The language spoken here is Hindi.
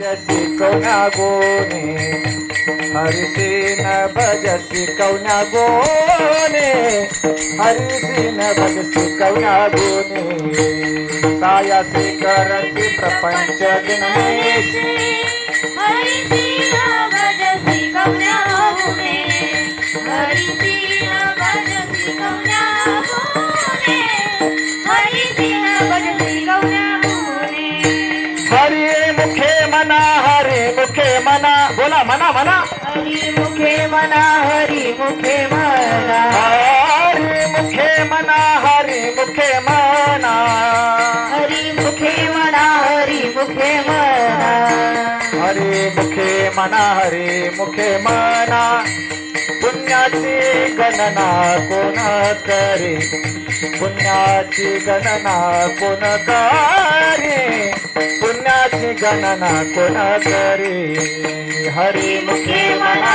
भजसी कवण्या गोने हरिसीन भजसी कवण्या गोने हरिसीन भजसी कवण्या गोने सायासी करसी प्रपंच जनमेशी हरिसीन भजसी कवण्या गोने हरिसीन हरे मुखे मना। बोला मना मना। हरी मुखे मना हरी मुखे मना। हरे मुखे मना हरी मुखे मना। हरी मुखे मना हरी मुखे मना। हरे मुखे मना हरे मुखे मना। पुण्याची गणना कोण करे। पुण्याची गणना कोण करे। गणना कोणा तरी हरी मुखी मना